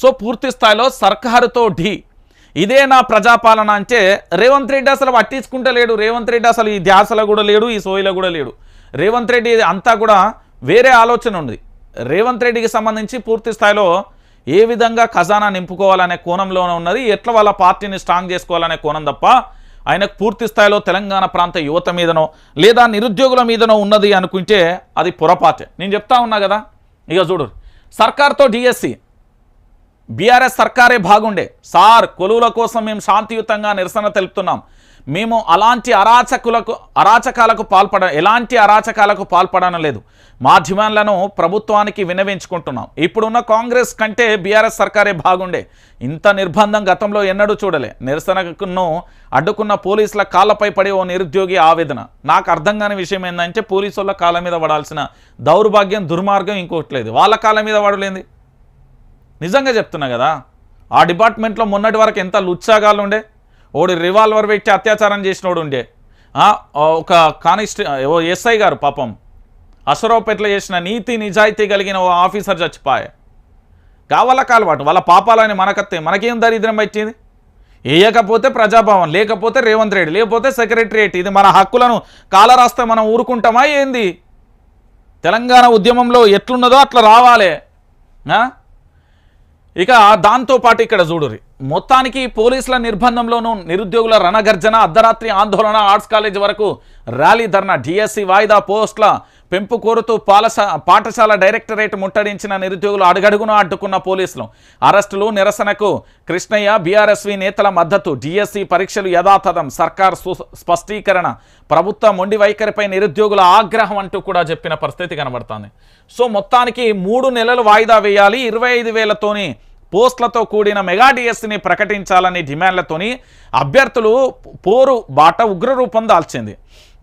So పూర్తి స్థాయిలో సర్కారుతో ఢీ. ఇదే నా ప్రజాపాలన అంటే రేవంత్ రెడ్డి అసలు పట్టించుకుంటే లేడు. రేవంత్ రెడ్డి అసలు ఈ ధ్యాసలో కూడా లేడు ఈ సోయిలో కూడా లేడు. రేవంత్ రెడ్డి అంతా కూడా వేరే ఆలోచన ఉంది. రేవంత్ రెడ్డికి సంబంధించి పూర్తి స్థాయిలో ఏ విధంగా ఖజానా నింపుకోవాలనే కోణంలోనే ఉన్నది. ఎట్లా వాళ్ళ పార్టీని స్ట్రాంగ్ చేసుకోవాలనే కోణం తప్ప ఆయనకు పూర్తి స్థాయిలో తెలంగాణ ప్రాంత యువత మీదనో లేదా నిరుద్యోగుల మీదనో ఉన్నది అనుకుంటే అది పొరపాటే. నేను చెప్తా ఉన్నా కదా? ఇక చూడు. సర్కార్తో డిఎస్సి బీఆర్ఎస్ సర్కారే బాగుండే. సార్ కొలువుల కోసం మేము శాంతియుతంగా నిరసన తెలుపుతున్నాం. మేము అలాంటి అరాచకులకు అరాచకాలకు పాల్పడ ఎలాంటి అరాచకాలకు పాల్పడడం లేదు మా డిమాండ్లను ప్రభుత్వానికి వినవించుకుంటున్నాం. ఇప్పుడున్న కాంగ్రెస్ కంటే బీఆర్ఎస్ సర్కారే బాగుండే. ఇంత నిర్బంధం గతంలో ఎన్నడూ చూడలే. నిరసనకును అడ్డుకున్న పోలీసుల కాళ్ళపై పడి ఓ నిరుద్యోగి ఆవేదన. నాకు అర్థం కాని విషయం ఏంటంటే పోలీసుల కాళ్ళ మీద పడాల్సిన దౌర్భాగ్యం దుర్మార్గం ఇంకోటి లేదు. వాళ్ళ కాళ్ళ మీద పడలేంది. నిజంగా చెప్తున్నా కదా ఆ డిపార్ట్మెంట్లో మొన్నటి వరకు ఎంత లుచ్చాగాళ్ళు ఉండే ఓడి రివాల్వర్ పెట్టి అత్యాచారం చేసినోడు ఉండే. ఒక కానిస్టే ఓ ఎస్ఐ గారు పాపం అసరావుపేటలో చేసిన నీతి నిజాయితీ కలిగిన ఓ ఆఫీసర్ చచ్చిపోయే. కావాల కాలవాటు వాళ్ళ పాపాలని మనకత్తే మనకేం దరిద్రం వచ్చింది వేయకపోతే ప్రజాభవన్ లేకపోతే రేవంత్ రెడ్డి లేకపోతే సెక్రటరియట్ ఇది మన హక్కులను కాలరాస్తే మనం ఊరుకుంటామా ఏంది? తెలంగాణ ఉద్యమంలో ఎట్లున్నదో అట్లా రావాలే. ఇక దాంతో పాటు ఇక్కడ చూడురి మొత్తానికి పోలీసుల నిర్బంధంలోనూ నిరుద్యోగుల రణగర్జన అర్ధరాత్రి ఆందోళన ఆర్ట్స్ కాలేజ్ వరకు ర్యాలీ ధర్నా డిఎస్సి వాయిదా పోస్టుల పెంపు కోరుతూ పాలస పాఠశాల డైరెక్టరేట్ ముట్టడించిన నిరుద్యోగులు అడుగడుగున అడ్డుకున్న పోలీసులు. అరెస్టులు నిరసనకు కృష్ణయ్య బీఆర్ఎస్వి నేతల మద్దతు డిఎస్సి పరీక్షలు యథాతథం సర్కార్ స్పష్టీకరణ ప్రభుత్వ మొండి వైఖరిపై నిరుద్యోగుల ఆగ్రహం అంటూ కూడా చెప్పిన పరిస్థితి కనబడుతుంది. సో మొత్తానికి మూడు నెలలు వాయిదా వేయాలి ఇరవై ఐదు వేలతోని పోస్టులతో కూడిన మెగా డిఎస్సిని ప్రకటించాలని డిమాండ్లతోని అభ్యర్థులు పోరు బాట ఉగ్రరూపం దాల్చింది.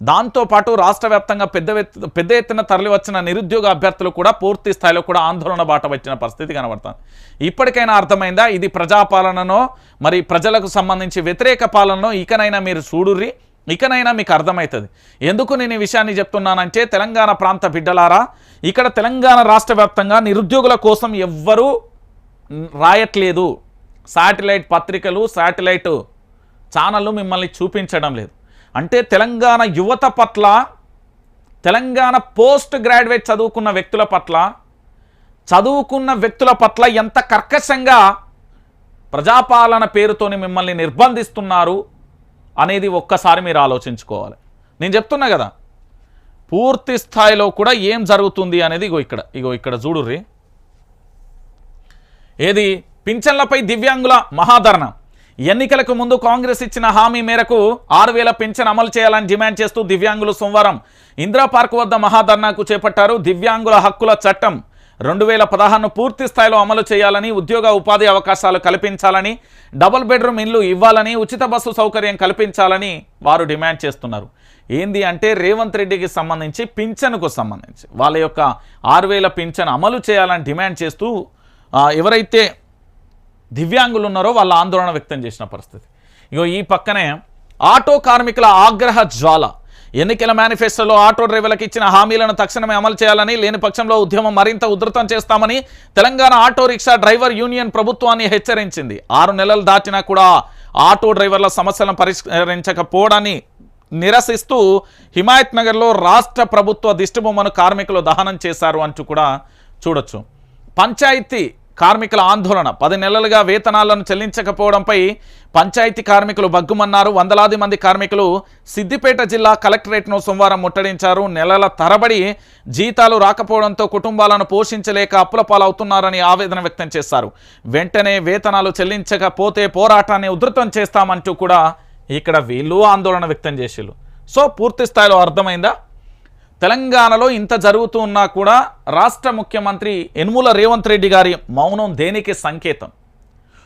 దాంతోపాటు రాష్ట్ర వ్యాప్తంగా పెద్ద ఎత్తు- పెద్ద ఎత్తున తరలివచ్చిన నిరుద్యోగ అభ్యర్థులు కూడా పూర్తి స్థాయిలో కూడా ఆందోళన బాట వచ్చిన పరిస్థితి కనబడుతుంది. ఇప్పటికైనా అర్థమైందా? ఇది ప్రజాపాలననో మరి ప్రజలకు సంబంధించి వ్యతిరేక పాలనలో ఇకనైనా మీరు చూడుర్రి ఇకనైనా మీకు అర్థమవుతుంది ఎందుకు నేను ఈ విషయాన్ని చెప్తున్నానంటే తెలంగాణ ప్రాంత బిడ్డలారా ఇక్కడ తెలంగాణ రాష్ట్ర నిరుద్యోగుల కోసం ఎవ్వరూ రాయట్లేదు. శాటిలైట్ పత్రికలు శాటిలైట్ ఛానళ్ళు మిమ్మల్ని చూపించడం లేదు. అంటే తెలంగాణ యువత పట్ల తెలంగాణ పోస్ట్ గ్రాడ్యుయేట్ చదువుకున్న వ్యక్తుల పట్ల చదువుకున్న వ్యక్తుల పట్ల ఎంత కర్కశంగా ప్రజాపాలన పేరుతోని మిమ్మల్ని నిర్బంధిస్తున్నారు అనేది ఒక్కసారి మీరు ఆలోచించుకోవాలి. నేను చెప్తున్నా కదా పూర్తి స్థాయిలో కూడా ఏం జరుగుతుంది అనేది ఇగో ఇక్కడ ఇగో ఇక్కడ చూడుర్రి. ఏది? పింఛన్లపై దివ్యాంగుల మహాధరణ ఎన్నికలకు ముందు కాంగ్రెస్ ఇచ్చిన హామీ మేరకు ఆరు వేల పింఛన్ అమలు చేయాలని డిమాండ్ చేస్తూ దివ్యాంగులు సోమవారం ఇందిరా పార్క్ వద్ద మహాధర్నాకు చేపట్టారు దివ్యాంగుల హక్కుల చట్టం. రెండు వేల పదహారును పూర్తి స్థాయిలో అమలు చేయాలని ఉద్యోగ ఉపాధి అవకాశాలు కల్పించాలని డబుల్ బెడ్రూమ్ ఇల్లు ఇవ్వాలని ఉచిత బస్సు సౌకర్యం కల్పించాలని వారు డిమాండ్ చేస్తున్నారు. ఏంది అంటే రేవంత్ రెడ్డికి సంబంధించి పింఛన్కు సంబంధించి. వాళ్ళ యొక్క ఆరు వేల పింఛన్ అమలు చేయాలని డిమాండ్ చేస్తూ ఎవరైతే దివ్యాంగులు ఉన్నారో వాళ్ళ ఆందోళన వ్యక్తం చేసిన పరిస్థితి. ఇగో ఈ పక్కనే ఆటో కార్మికుల ఆగ్రహ జ్వాల. ఎన్నికల మేనిఫెస్టోలో ఆటో డ్రైవర్లకు ఇచ్చిన హామీలను తక్షణమే అమలు చేయాలని లేని పక్షంలో ఉద్యమం మరింత ఉధృతం చేస్తామని Telangana auto rickshaw driver union ప్రభుత్వాన్ని హెచ్చరించింది. ఆరు నెలలు దాటినా కూడా ఆటో డ్రైవర్ల సమస్యలను పరిష్కరించకపోవడాన్ని నిరసిస్తూ హిమాయత్ నగర్లో రాష్ట్ర ప్రభుత్వ దిష్టిబొమ్మను కార్మికులు దహనం చేశారు అంటూ కూడా చూడొచ్చు. పంచాయతీ కార్మికుల ఆందోళన. పది నెలలుగా వేతనాలను చెల్లించకపోవడంపై పంచాయతీ కార్మికులు బగ్గుమన్నారు. వందలాది మంది కార్మికులు సిద్దిపేట జిల్లా కలెక్టరేట్ను సోమవారం ముట్టడించారు. నెలల తరబడి జీతాలు రాకపోవడంతో కుటుంబాలను పోషించలేక అప్పుల పాలవుతున్నారని ఆవేదన వ్యక్తం చేశారు. వెంటనే వేతనాలు చెల్లించకపోతే పోరాటాన్ని ఉధృతం చేస్తామంటూ కూడా ఇక్కడ వీళ్ళు ఆందోళన వ్యక్తం చేసిళ్ళు. సో పూర్తి స్థాయిలో అర్థమైందా? తెలంగాణలో ఇంత జరుగుతూ ఉన్నా కూడా రాష్ట్ర ముఖ్యమంత్రి యనుమల రేవంత్ రెడ్డి గారి మౌనం దేనికి సంకేతం?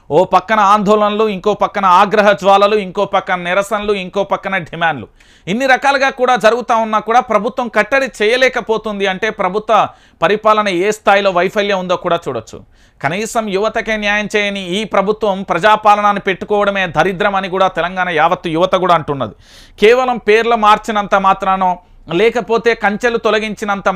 ఓ పక్కన ఆందోళనలు ఇంకో పక్కన ఆగ్రహ జ్వాలలు ఇంకో పక్కన నిరసనలు ఇంకో పక్కన డిమాండ్లు. ఇన్ని రకాలుగా కూడా జరుగుతూ ఉన్నా కూడా ప్రభుత్వం కట్టడి చేయలేకపోతుంది అంటే ప్రభుత్వ పరిపాలన ఏ స్థాయిలో వైఫల్యం ఉందో కూడా చూడొచ్చు. కనీసం యువతకే న్యాయం చేయని ఈ ప్రభుత్వం ప్రజాపాలనాన్ని పెట్టుకోవడమే దరిద్రం అని కూడా తెలంగాణ యావత్తు యువత కూడా అంటున్నది. కేవలం పేర్లు మార్చినంత మాత్రానో లేకపోతే కంచెలు తొలగించినంత